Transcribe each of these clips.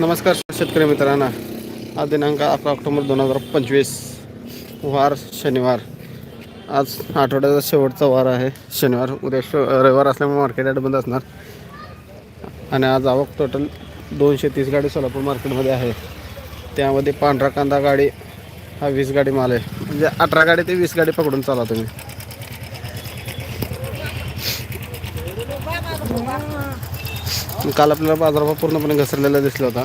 नमस्कार शेतकरी मित्रांना. आज दिनांक अकरा ऑक्टोबर दोन हजार पंचवीस. वार शनिवार. आज आठवड्याचा शेवटचा वार आहे. शनिवार उद्या श रविवार असल्यामुळे मार्केट यार्ड बंद असणार. आणि आज आवक टोटल दोनशे तीस गाडी सोलापूर मार्केटमध्ये आहे. त्यामध्ये पांढरा कांदा गाडी हा वीस गाडी माल आहे. म्हणजे अठरा गाडी ते वीस गाडी पकडून चाला तुम्ही. काल आपल्याला बाजारभाव पूर्णपणे घसरलेला दिसला होता.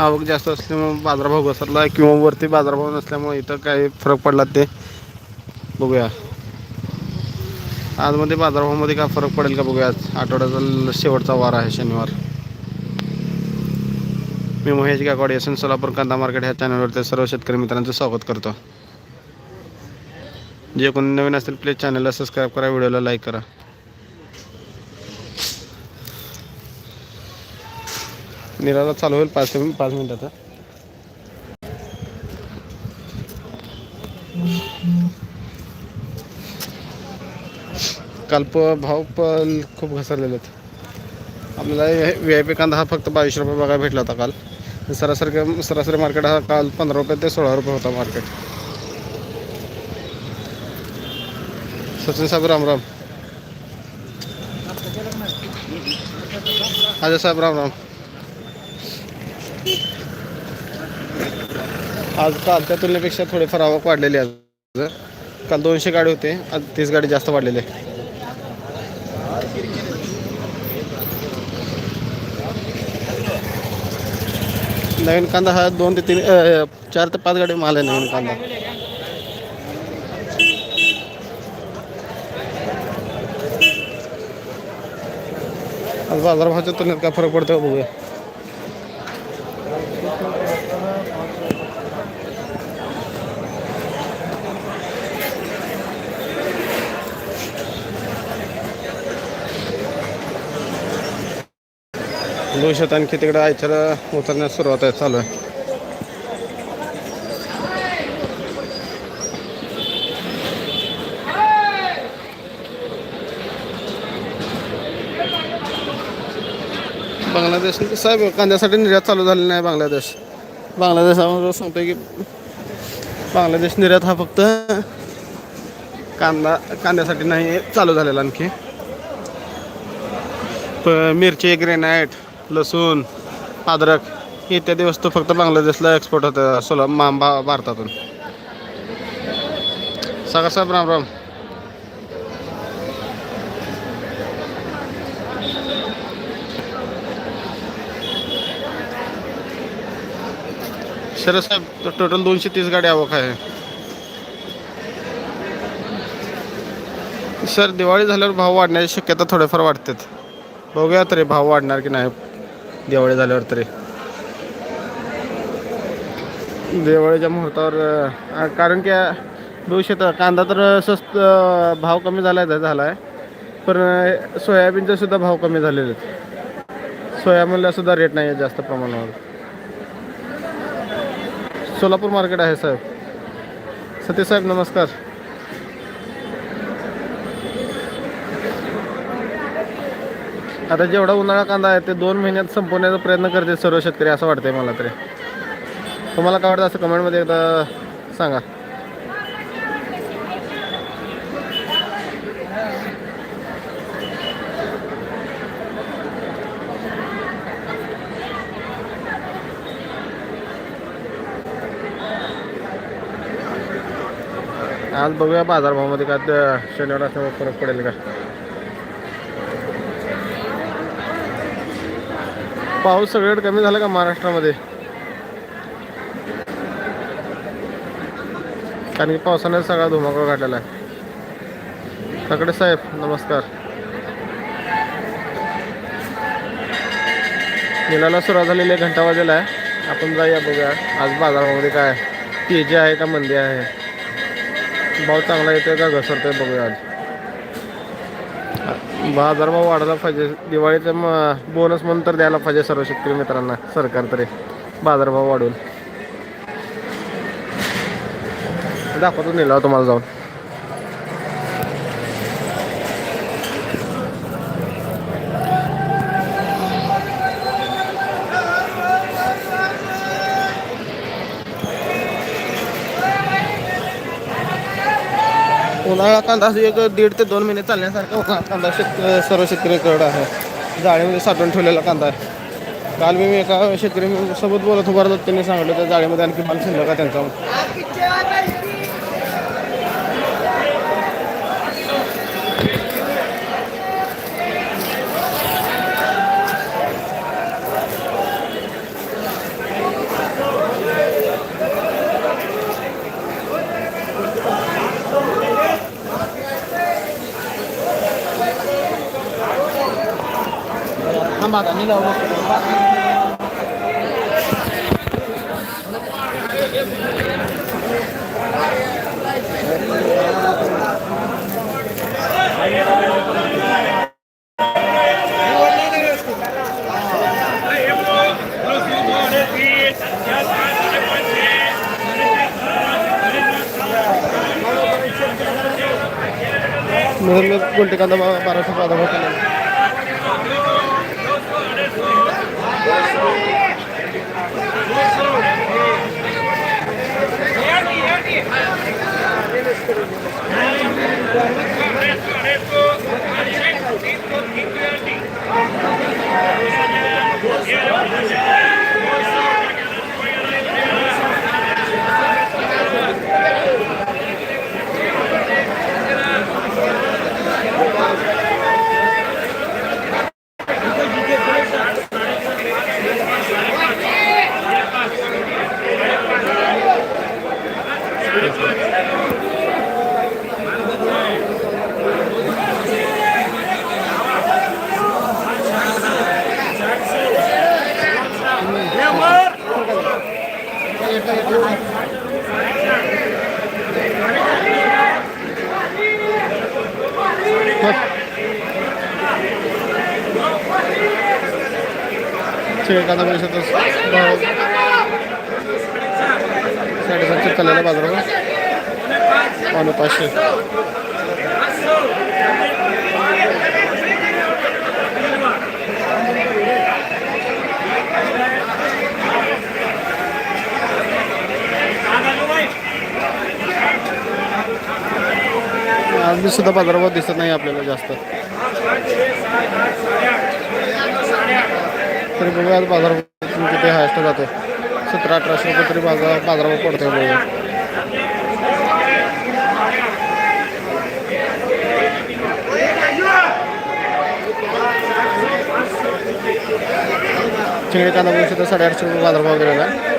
आवक जास्त असल्यामुळे बाजारभाव घसरला किंवा वरती बाजारभाव नसल्यामुळे इथं काही फरक पडला ते बघूया. आजमध्ये बाजारभावामध्ये काय फरक पडेल का बघूया आज? आठवड्याचा शेवटचा वार आहे शनिवार. मी महेश गायकवाड एस एन सोलापूर कांदा मार्केट ह्या चॅनलवरती सर्व शेतकरी मित्रांचं स्वागत करतो. जे कोणी नवीन असेल प्लीज चॅनलला सबस्क्राईब करा व्हिडिओला लाईक करा. निराला चालू होईल पाच पाच मिनिटाचा काल प भाव पण खूप घसरलेले आहेत. आपल्याला व्ही आय पी कांदा हा फक्त बावीस रुपये बघायला भेटला होता काल. सरासरी सरासरी मार्केट हा काल पंधरा रुपये ते सोळा रुपये होता मार्केट. सचिन साहेब राम राम. अजय साहेब राम राम. आज कालच्या तुलनेपेक्षा थोडेफार आवक वाढलेली आहे आज. काल दोनशे गाडी होते आज तीस गाडी जास्त वाढलेली आहे. नवीन कांदा हा दोन ते तीन चार ते पाच गाडी माल आहे नवीन कांदा. आज बाजारभावाच्या तुलनेत काय फरक पडतो बघूया. दोनशे आणखी तिकडे आयच्याला उतरण्यास सुरुवात आहे चालू आहे. बांगलादेश साहेब कांद्यासाठी निर्यात चालू झालेली नाही बांगलादेश. बांगलादेशामध्ये सांगतो सांगतोय की बांगलादेश निर्यात हा फक्त कांदा कांद्यासाठी नाही चालू झालेला आणखी. प मिरची ग्रेनाईट लसूण अद्रक इत्यादी वस्तू फक्त बांगलादेशला एक्सपोर्ट होतं सोला मा भा भारतातून. सागर साहेब राम राम. शरद साहेब टोटल दोनशे तीस गाडी आवक आहे. सर दिवाळी झाल्यावर भाव वाढण्याची शक्यता थोडेफार वाटतात बघूया तरी भाव वाढणार की नाही. दिवाळी झाल्यावर तरी. दिवाळीच्या मुहूर्तावर कारण की भविष्यात कांदा तर स्वस्त भाव कमी झाला आहे झाला आहे पण अं, सोयाबीनचे सुद्धा भाव कमी झालेले आहेत. सोयाबीनला सुद्धा रेट नाही आहे जास्त प्रमाणावर. सोलापूर मार्केट आहे साहेब. सतीश साहेब नमस्कार. आता जेवढा उन्हाळा कांदा आहे ते दोन महिन्यात संपवण्याचा प्रयत्न करते सर्व शेतकरी असं वाटतंय मला तरी. तुम्हाला काय वाटतं असं कमेंटमध्ये एकदा सांगा. आज बघूया बाजारभावामध्ये काय शनिवार असल्यामुळे फरक पडेल का? पाऊस सगळ्यात कमी झाला का महाराष्ट्रामध्ये? कारण की पावसाने सगळा धुमाकूळ घातलेला आहे. तकडे साहेब नमस्कार. निलाला सुरुवात झालेली आहे घंटा वाजेला आहे. आपण जाऊया बघूया. आज बाजारामध्ये काय तेजी आहे का मंदी आहे? भाव चांगला येतोय का घसरतोय बघूया आज. बाजारभाव वाढला पाहिजे. दिवाळीचा मग बोनस म्हणून तर द्यायला पाहिजे सर्व शेतकरी मित्रांना. सरकार तरी बाजारभाव वाढून दाखवतो नेला तुम्हाला जाऊन. उन्हाळा कांदा एक दीड ते दोन महिने चालण्यासारखा उन्हाळा कांदा शेत सर्व शेतकऱ्याकडं आहे. जाळीमध्ये साठवून ठेवलेला कांदा आहे. काल मी एका शेतकरी सोबत बोलत उभारलो त्यांनी सांगितलं त्या जाळीमध्ये आणखी माल शिल्लक आहे त्यांचा थांबा आता निघावं मिळून गुंटे कांदा बा- कांदा पैसे साडेसातशे चाललेला बाजारावर. पाचशे. आज सुद्धा बाजारभाव दिसत नाही आपल्याला जास्त. तरी बघूया आज बाजारभाव किती हायस्ट जातो. सतरा अठराशे रुपये तरी बाजार बाजारभाव पडतोय बघूया. चिंगडी कांदा बघू सुद्धा साडेआठशे रुपये बाजारभाव गेलेला आहे.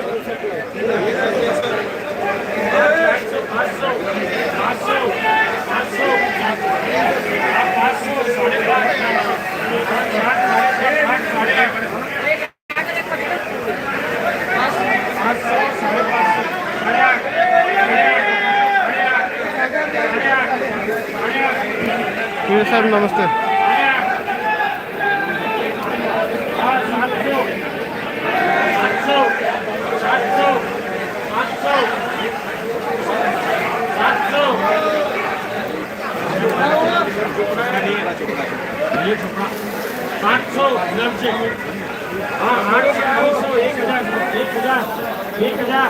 मी साहेब नमस्ते आठशे नऊशे हा आठशे नऊशे एक हजार एक हजार एक हजार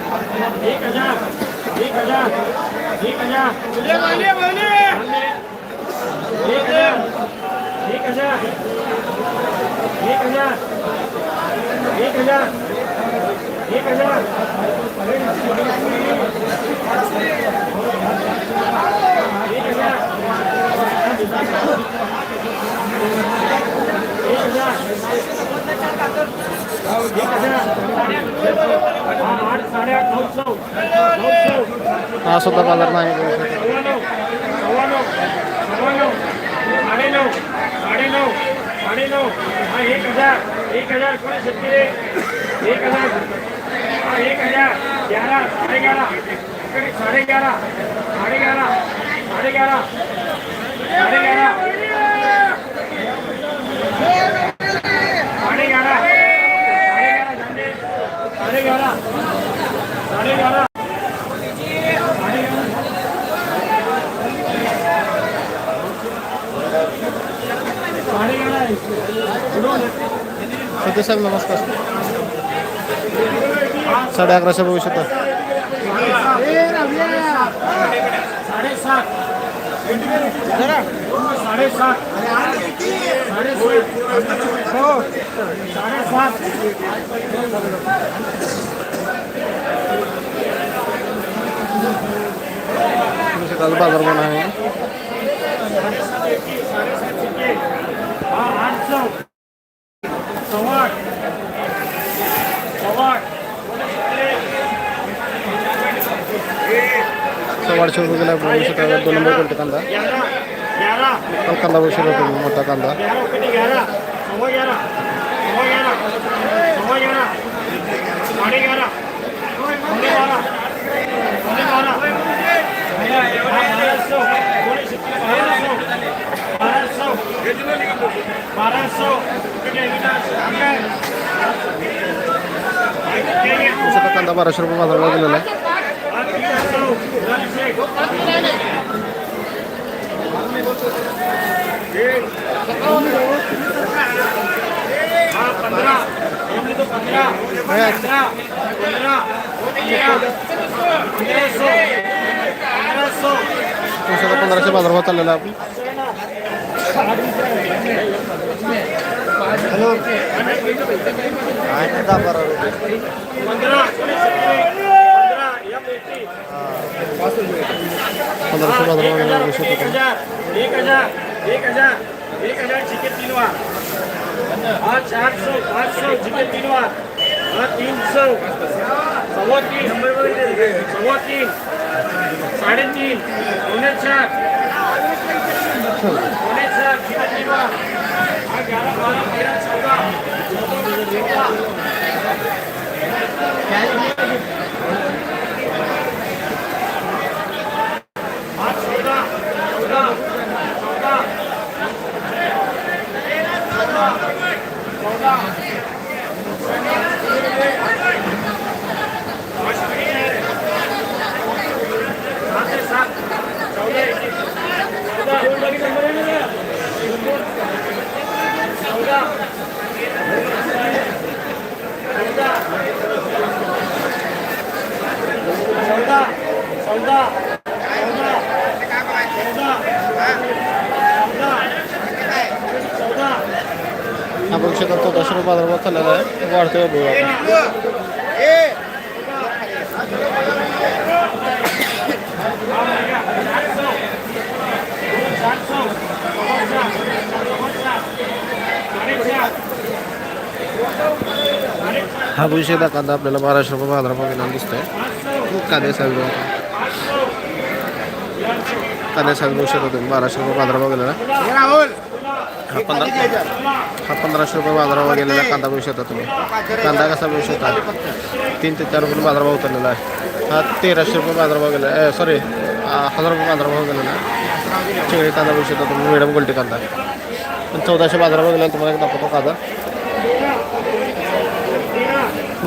एक हजार एक हजार एक हजार बोले बोले बोले एक हजार एक हजार एक हजार एक नऊ साडे नऊ हा एक हजार एक हजार कोणी एक हजार एक हजार ग्यारह साडे ग्यारा साडे ग्यारा साडे ग्यारा साडे ग्यारह साडे ग्यारह साडे ग्यारह साडे ग्यारह झाले साडे ग्यारह साडे ग्यारह साडे ग्यारह साडे ग्यारह सतीश साहेब नमस्कार साडे अकराशे बघू शकता साडेसात साडेसात साडेसात साडेसात आज बाजार पण आहे ಮಾಡಿಸೋ ಹೋಗಿಲ್ಲ ಭವಿಷ್ಯದಾಗ ನಂಬರ್ ಕೊಟ್ಟಿತಂದ ಕಲ್ಕಂದ ಭವಿಷ್ಯ ಮುಟ್ಟಕಂದ ಕಂದ. ಬಾರಶ್ ರೂಪಾಯಿ ಮಾತಾಡೋದಿಲ್ಲ पंधराशे बाजार भाव चाललेला आपण हॅलो. काय पंधरा पंद्रह हज़ार एक हज़ार एक हज़ार एक हज़ार एक हज़ार तीन बार चार सौ पाँच सौ जीके तीन बार तीन सौ सवा तीन सवा तीन साढ़े तीन पौने चार पौने चार जीके तीन बार ग्यारह बारह तेरह चौदह चौदह हा बघू कांदा आपल्याला बाराशे रुपये बाजारभाव आहे दिसतोय कांदे साहेब कांदे साहेब बघू तुम्ही बाराशे रुपये बाजारभाव गेलेला हा पंधरा हा पंधराशे रुपये बाजारभाव गेलेला कांदा बघू शकता तुम्ही. कांदा कसा बघू शकता? तीन ते चार रुपये बाजारभाव उतरलेला आहे. हा तेराशे रुपये बाजारभाव गेला सॉरी हजार रुपये बाजारभाव गेलेला आहे चिंगडी कांदा बघू शकता तुम्ही मॅडम गोल्टी कांदा. पण चौदाशे बाजारभाव गेला तुम्हाला एक दाखवतो कांदा.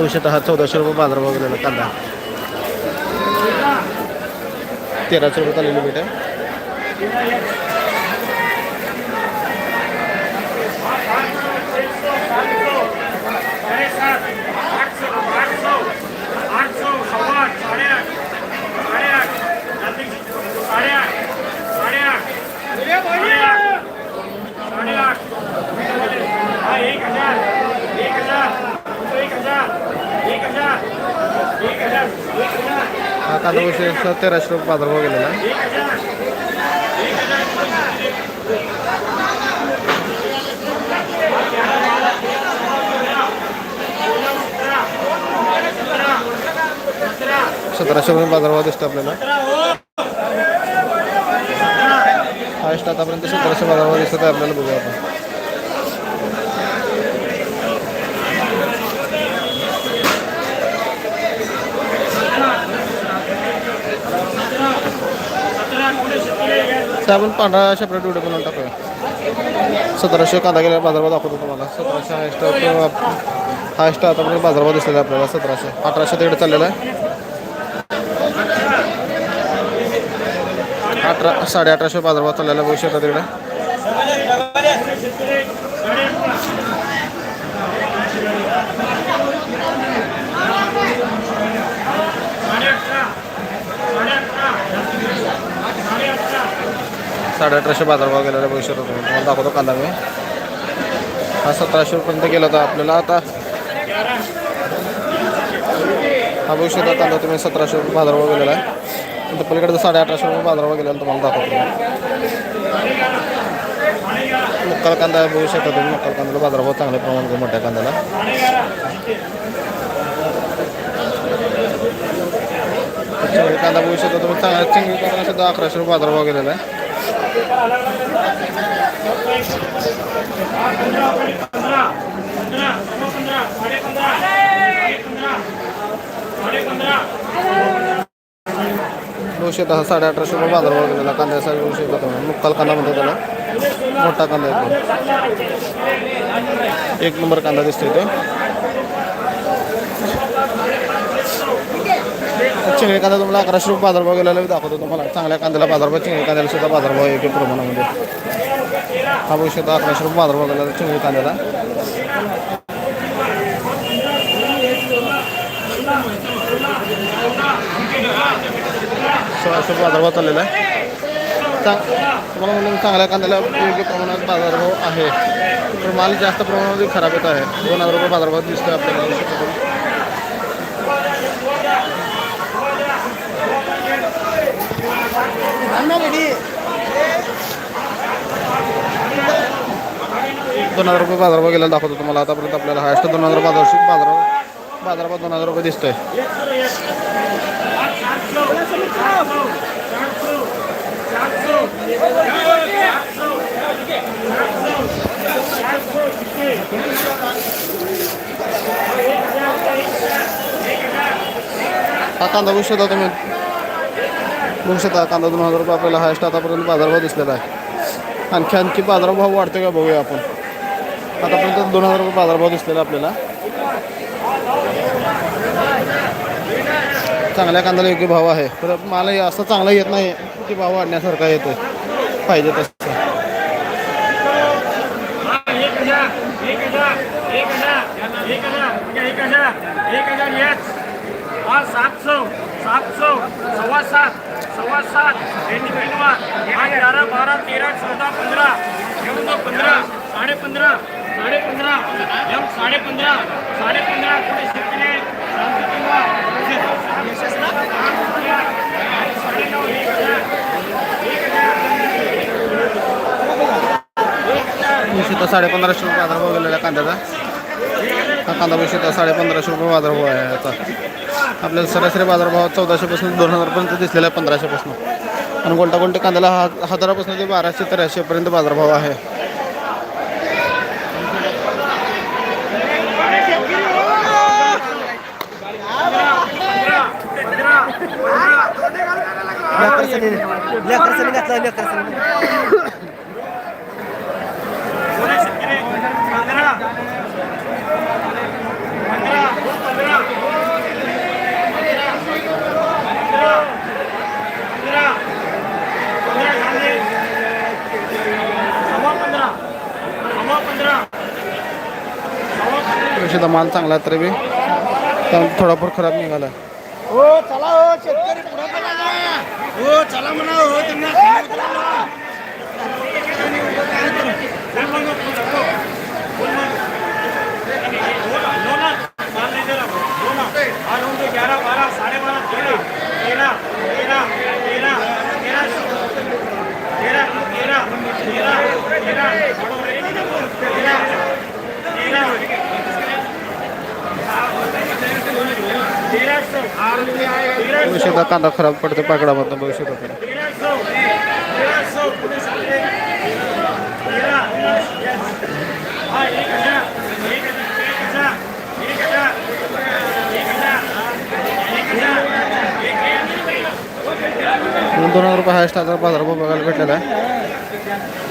बघू दहा चौदाशे रुपये बाजारभाव गेलेला कांदा. तेराशे रुपये चाललेली मीठ आहे साढ़े सात आठ सौ आठ सौ आठ सौ सवा आठ साढ़े आठ साढ़े आठ जल्दी साढ़े आठ साढ़े आठ साढ़े आठ साढ़े आठ हाँ एक हजार एक हजार एक हजार एक हजार एक हजार एक हा कांदा तेराशे रुपये बाजारभाव गेलेला सतराशे रुपये बाजारभाव दिसतो आपल्याला. हायस्ट आतापर्यंत सतराशे बाजारभाव दिसत आहे आपल्याला बघूया आपण. तर आपण पांढरा सेपरेट व्हिडिओ बनवून टाकूया. सतराशे कांदा गेल्या बाजारभाव दाखवतो तुम्हाला. सतराशे हायस्ट हायस्ट पण बाजारभाव दिसलेला आहे आपल्याला सतराशे. अठराशे तिकडे चाललेला आहे. अठरा साडे अठराशे बाजारभाव चाललेला बघू तिकडे साढ़े अठारह साढ़े अठारह साढ़े अठारह साडे अठराशे बाजारभाव गेलेला बघू शकता तुम्ही. तुम्हाला दाखवतो कांदा मी. हा सतराशे रुपयापर्यंत गेला होता आपल्याला. आता हा बघू शकता कांदा तुम्ही सतराशे रुपये बाजारभाव गेलेला आहे. तर पलीकडे साडे अठराशे रुपये बाजारभाव गेलेला तुम्हाला दाखवतो मुक्काल कांदा आहे बघू शकता तुम्ही. मुक्काल कांद्याला बाजारभाव चांगल्या प्रमाणात मोठ्या कांद्याला. कांदा बघू शकता तुम्ही. चांगला चिंगळी कांदा सुद्धा अकराशे रुपये बाजारभाव गेलेला आहे. दोनशे दहा साडे अठराशे रुपये बाजारवर गेलेला कांदा साडे नऊशे मुक्काल कांदा म्हणतो त्याला. मोठा कांदा येतो एक नंबर कांदा दिसतो इथे. चिंगळी कांदा तुम्हाला अकराशे रुपये बाजारभाव गेलेला मी दाखवतो तुम्हाला. चांगल्या कांद्याला बाजारभाव चिंगडी कांद्याला सुद्धा बाजारभाव योग्य प्रमाणामध्ये. हा बघू शकता अकराशे रुपये बाजारभाव गेलेला चिंगडी कांद्याला सोळाशे रुपये बाजारभाव चाललेला आहे. चांग तुम्हाला म्हणून चांगल्या कांद्याला योग्य प्रमाणात बाजारभाव आहे. तर माल जास्त प्रमाणामध्ये खराब येत आहे. दोन हजार रुपये बाजारभाव दिसतोय आपल्याला. दोन हजार रुपये बाजारभाव गेला दाखवतो तुम्हाला. आतापर्यंत आपल्याला हायस्ट दोन हजार बाजार बाजारभाव बाजारभाव दोन हजार रुपये दिसतोय. हा कांदा बघू शकता तुम्ही. बघू शकता कांदा दोन हजार रुपये आपल्याला हायस्ट आतापर्यंत बाजारभाव दिसलेला आहे. आणखी आणखी बाजारभाव वाढतो का बघूया आपण. आतापर्यंत दोन हजार रुपये बाजारभाव दिसलेला आपल्याला चांगल्या कांद्याला योग्य भाव आहे तर मला असं चांगला येत नाही की भाव वाढण्यासारखा येतो पाहिजे तसं सात सौ सात सौ सव्वा सात सव्वा सात आठ बारा तेरा चौदा पंधरा चौदा पंधरा साडेपंधरा साडेपंधरा एम साडेपंधरा साडेपंधरा कोणी शेतकरी साडेनऊ एक हजार साडेपंधराशे रुपये आधार भाव गेलेला कांद्याचा. हा कांदा पैसे साडेपंधराशे रुपये बाजार भाव आहे याचा आपल्याला सरासरी बाजारभाव चौदाशेपासून दोन हजारपर्यंत दिसलेला आहे पंधराशेपासून. आणि गोलटा गोलटे कांद्याला हा हजारापासून ते बाराशे तेराशेपर्यंत बाजारभाव आहे. माल चांगला आहे तरी बी. थोडाफार खराब निघाला. हो चला हो शेतकरी पुढे चला जरा. हो चला म्हणा हो त्यांना ग्यारह बारह साढ़े बारह तेरह तेरह तेरह तेरह तेरह तेरह तेरह तेरह तेरह तेरह तेरह बघू कांदा खराब पडतो पाकडामधून बघू शकता दोन हजार रुपये हायस्ट आता बाजारभाव बघायला भेटलेला आहे.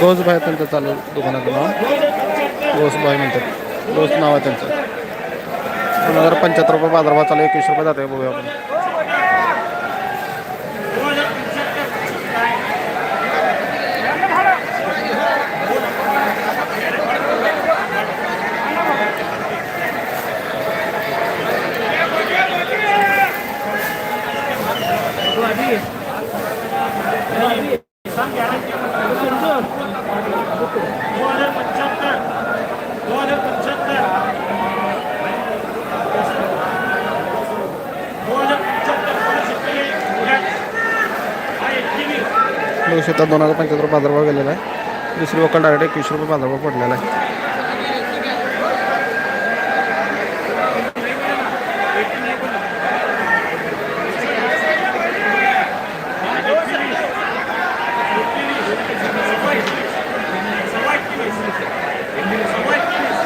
गोसबाय हजार त्यांचं चालू दुकानाचं नाव. दो म्हणतात. गोस नाव आहे त्यांचं. दोन हजार पंच्याहत्तर रुपये बाजारभाव चालू आहे. एकवीस रुपये जाते बघूया आपण दो हजार पंच्याहत्तर दो हजार पंच्याहत्तर दो हजार पंच्याहत्तर दो हजार पंच्याहत्तर कोणी शेतकरी उद्या हा एकशे आता दोन हजार पंच्याहत्तर रुपये बाजारभाव गेलेला आहे. दुसरी वकल डायरेक्ट एकवीस रुपये बाजारभाव पडलेला आहे.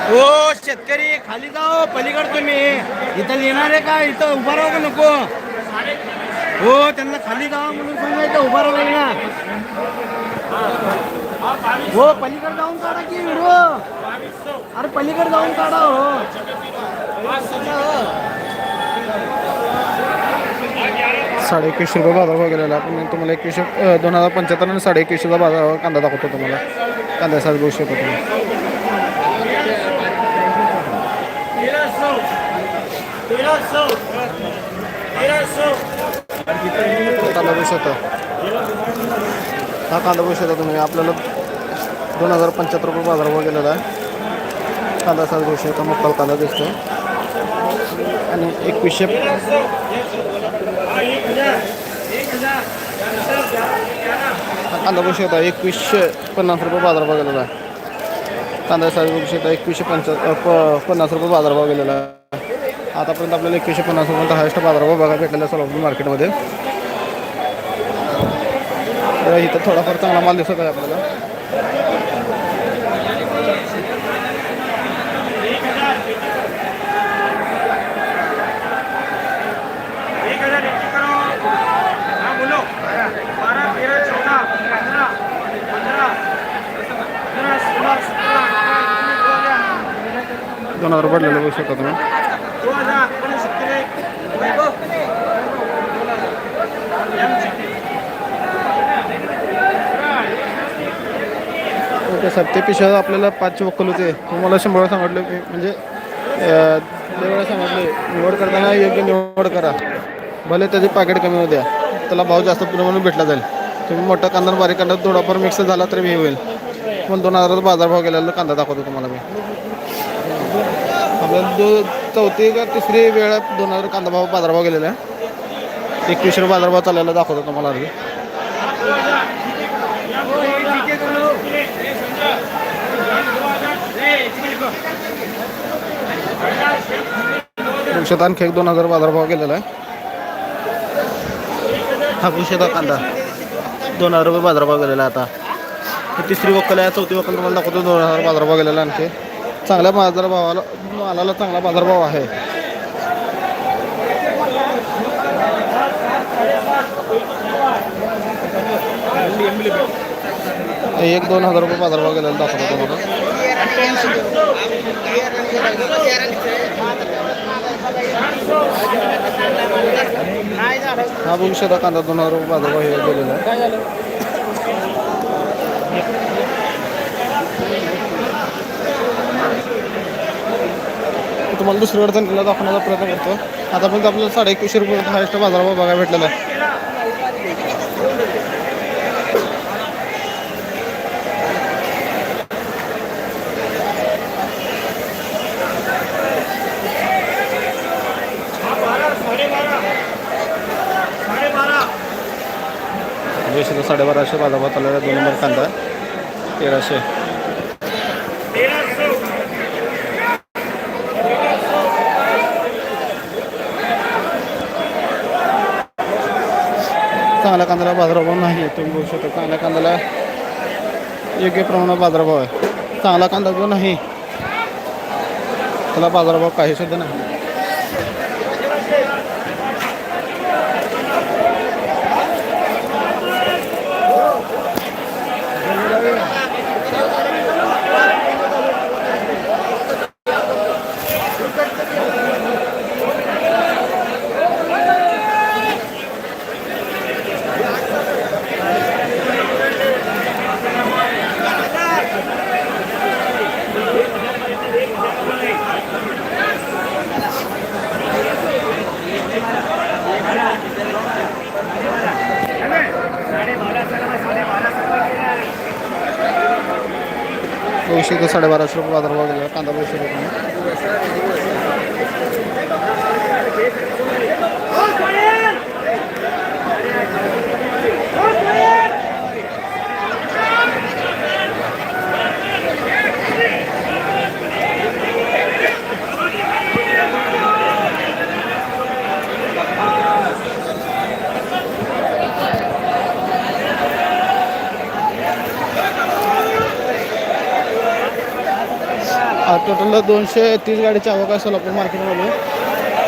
हो शेतकरी खाली जाओ पलीकड तुम्ही. इथं येणार आहे का? इथं उभा राहू का नको. हो त्यांना खाली जावा म्हणून सांगायचं उभा राहू ना हो पलीकडे जाऊन काढा की व्हिडिओ अरे पलीकडे जाऊन काढा हो. साडे एकवीसशे रुपये बाजारभाव गेलेला आपण तुम्हाला एकवीसशे दोन हजार पंच्याहत्तर आणि साडे एकवीसशेचा बाजार कांदा दाखवतो तुम्हाला. कांदा साज बघू शकतो तुम्ही तेरह कांदा बघू शकता हा कांदा बघू शकता तुम्ही आपल्याला दोन हजार पंच्याहत्तर रुपये बाजारभाव गेलेला आहे. कांदा साज बघू शकता मोठा कांदा दिसतो आणि एकवीसशे हा कांदा बघू शकता एकवीसशे पन्नास रुपये बाजारभाव गेलेला आहे. कांदा साईज बघू शकता एकवीसशे पंचा प पन्नास रुपये बाजारभाव गेलेला आहे. आतापर्यंत आपल्याला एकवीसशे पन्नास रुपये हायस्ट बाजारभाव बघायला भेटलेला आहे सोलापूर मार्केटमध्ये इथं थोडाफार चांगला माल दिसत आहे आपल्याला. दोन हजार पडलेलं बघू शकता तुम्ही. दो हजार ते आपल्याला पाचशे वक्कल होते. तुम्हाला शंभर वेळा सांगितलं की म्हणजे वेळा सांगितले निवड करताना योग्य निवड करा. भले त्याचे पाकिट कमी होऊ द्या त्याला भाव जास्त प्रमाणात भेटला जाईल. तुम्ही मोठा कांदा बारीक कांदा थोडाफार मिक्स झाला तरी हे होईल. पण दोन हजाराचा बाजारभाव गेलेला कांदा दाखवतो तुम्हाला मी. आपल्याला दो चौथी का तिसरी वेळा दोन हजार कांदा भाव बाजारभाव गेलेला आहे. एकवीसशे बाजारभाव चाललेला दाखवतो तुम्हाला आधी आणखी एक दोन हजार बाजारभाव गेलेला आहे. हा दोनशेचा कांदा. दोन हजार रुपये बाजारभाव गेलेला आहे आता. तिसरी वक्कल आहे चौथी वक्कल तुम्हाला दाखवतो दोन हजार बाजारभाव गेलेला आहे आणखी. चांगल्या बाजारभावाला मालाला चांगला बाजारभाव आहे. एक दोन हजार रुपये बाजारभाव गेलेला दाखवतो तुम्हाला. हा भविष्यात कांदा दोन हजार रुपये बाजारभाव हे गेलेला आहे. तुम्हाला दुसऱ्या अडचणीला दाखवण्याचा प्रयत्न करतो. आतापर्यंत आपल्याला साडे एकवीसशे रुपये हायस्ट बाजारावर बघायला भेटलेला आहे. दोनशे साडेबाराशे बाजारभाव चाललेला आहे. दोन नंबर कांदा. तेराशे. चांगल्या कांद्याला बाजारभाव नाही तुम्ही बघू शकता चांगल्या कांद्याला योग्य प्रमाणात बाजारभाव आहे. चांगला कांदा जो नाही त्याला बाजारभाव काही सुद्धा नाही. मगाशी इथं साडेबाराशे रुपये बाजारभाव गेला कांदा बावीसशे रुपये टोटल दोनशे तीस गाडीची आवक आहे सोलापूर मार्केटमध्ये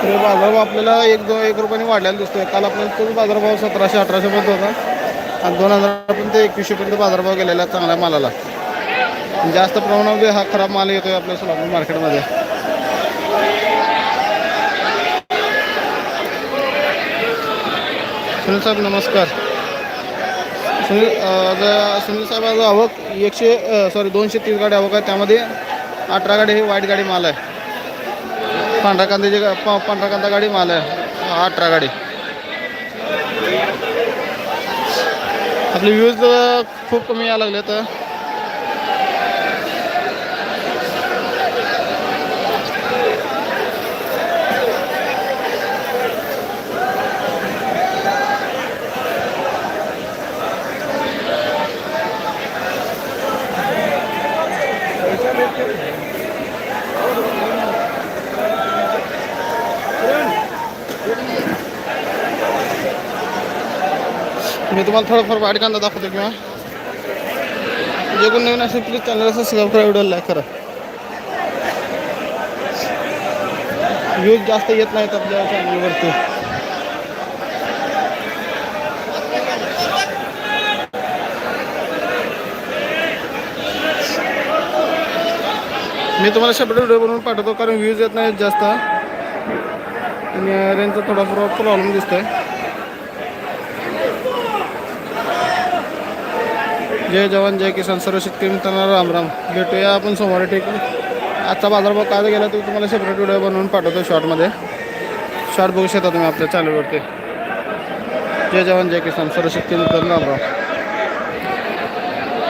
तर बाजारभाव आपल्याला एक दोन एक रुपयाने वाढलेला दिसतोय. काल आपल्याला तोच बाजारभाव सतराशे अठराशेपर्यंत होता. आणि दोन हजारापर्यंत एकवीसशेपर्यंत बाजारभाव गेलेला आहे चांगल्या मालाला. जास्त प्रमाणामध्ये हा खराब माल येतोय आपल्या सोलापूर मार्केटमध्ये सुनील साहेब नमस्कार. सुनील ज- सुनील साहेब आज आवक एकशे सॉरी दोनशे तीस गाडी आवक आहे. त्यामध्ये अठरा गाडी ही वाईट गाडी माल आहे. पांढरा कांद्याची गा- पा- पांढरा कांदा गाडी माल आहे. अठरा गाडी. आपले व्ह्यूज खूप कमी यायला लागले तर मी तुम्हाला थोडंफार वाईट कांदा दाखवतो किंवा जे कोण नवीन असेल प्लीज चॅनल सबस्क्राईब करा व्हिडिओ लाईक करा. व्ह्यूज जास्त येत नाहीत आपल्या चॅनलवरती मी तुम्हाला शब्द व्हिडिओ बनवून पाठवतो कारण व्ह्यूज येत नाहीत जास्त. आणि रेंजचा थोडाफार प्रॉब्लेम दिसतोय. जय जवान जय किसान. सर्व शेतकरी मित्रांना राम राम. भेटूया आपण सोमवारी ठीक आजचा बाजारभाव काय गेला तो तुम्हाला सेपरेट व्हिडिओ बनवून पाठवतो शॉर्टमध्ये शॉर्ट बघू शकता तुम्ही आपल्या चॅनलवरती जय जवान जय किसान. सर्व शेतकरी मित्रांना राम राम.